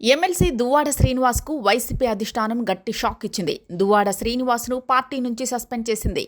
MLC Duvvada శ్రీనివాస్కు YCP అధిష్టానం గట్టి shock ఇచ్చింది. దువ్వాడ శ్రీనివాస్ను పార్టీ నుంచి సస్పెండ్ చేసింది.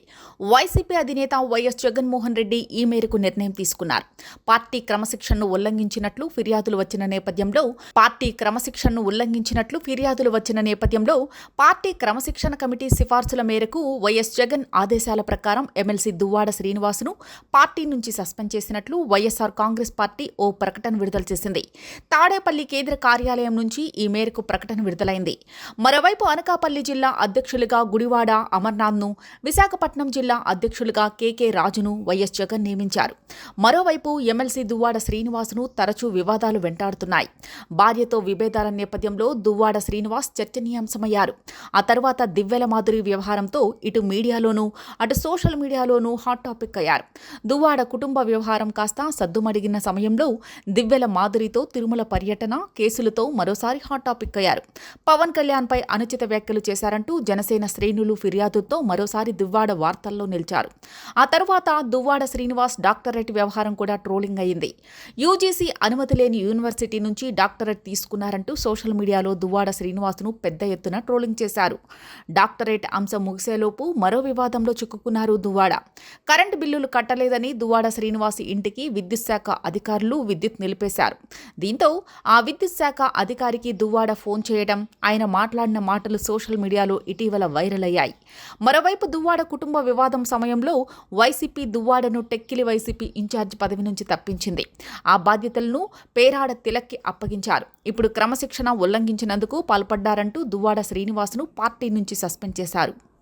వైసీపీ అధినేత వైఎస్ జగన్మోహన్ రెడ్డి ఈ మేరకు నిర్ణయం తీసుకున్నారు. పార్టీ క్రమశిక్షణను ఉల్లంఘించినట్లు ఫిర్యాదులు వచ్చిన నేపథ్యంలో పార్టీ క్రమశిక్షణను ఉల్లంఘించినట్లు ఫిర్యాదులు వచ్చిన నేపథ్యంలో పార్టీ క్రమశిక్షణ కమిటీ సిఫార్సుల మేరకు వైఎస్ జగన్ ఆదేశాల ప్రకారం ఎమ్మెల్సీ దువ్వాడ శ్రీనివాసును పార్టీ నుంచి సస్పెండ్ చేసినట్లు వైఎస్ఆర్ కాంగ్రెస్ పార్టీ ఓ ప్రకటన విడుదల చేసింది. తాడేపల్లి కేంద్ర కార్యాలయం నుంచి ఈ మేరకు ప్రకటన విడుదలైంది. మరోవైపు అనకాపల్లి జిల్లా అధ్యక్షులుగా గుడివాడ అమర్నాథ్ను విశాఖపట్నం జిల్లా అధ్యక్షులుగా కేకే రాజును వైఎస్ జగన్ నియమించారు. మరోవైపు ఎమ్మెల్సీ దువ్వాడ శ్రీనివాసును తరచూ వివాదాలు వెంటాడుతున్నాయి. భార్యతో విభేదాల నేపథ్యంలో దువ్వాడ శ్రీనివాస్ చర్చనీయాంశమయ్యారు. ఆ తర్వాత దివ్వెల మాధురి వ్యవహారంతో ఇటు మీడియాలోనూ అటు సోషల్ మీడియాలోనూ హాట్ టాపిక్ అయ్యారు. దువ్వాడ కుటుంబ వ్యవహారం కాస్త సద్దుమడిగిన సమయంలో దివ్వెల మాధురితో తిరుమల పర్యటన కేసులతో మరోసారి హాట్ టాపిక్ అయ్యారు. పవన్ కళ్యాణ్ పై అనుచిత వ్యాఖ్యలు చేశారంటూ జనసేన శ్రేణులు ఫిర్యాదుతో మరోసారి దువ్వాడ వార్తల్లో నిలిచారు. ఆ తర్వాత దువ్వాడ శ్రీనివాస్ డాక్టరేట్ వ్యవహారం కూడా ట్రోలింగ్ అయింది యూజీసీ అనుమతి లేని యూనివర్సిటీ నుంచి డాక్టరేట్ తీసుకున్నారంటూ సోషల్ మీడియాలో దువ్వాడ శ్రీనివాస్ను పెద్ద ఎత్తున ట్రోలింగ్ చేశారు. డాక్టరేట్ అంశం ముగిసేలోపు మరో వివాదంలో చిక్కుకున్నారు దువ్వాడ. కరెంటు బిల్లులు కట్టలేదని దువ్వాడ శ్రీనివాస్ ఇంటికి విద్యుత్ శాఖ అధికారులు విద్యుత్ నిలిపేశారు. దీంతో ఆ విద్యుత్ శాఖ అధికారికి దువ్వాడ ఫోన్ చేయడం ఆయన మాట్లాడిన మాటలు సోషల్ మీడియాలో ఇటీవల వైరల్ అయ్యాయి మరోవైపు దువ్వాడ కుటుంబ వివాదం సమయంలో వైసీపీ దువ్వాడను టెక్కిలి వైసీపీ ఇన్ఛార్జ్ పదవి నుంచి తప్పించింది. ఆ బాధ్యతలను పేరాడ తిలక్కి అప్పగించారు. ఇప్పుడు క్రమశిక్షణ ఉల్లంఘించినందుకు పాల్పడ్డారంటూ దువ్వాడ శ్రీనివాసును పార్టీ నుంచి సస్పెండ్ చేశారు.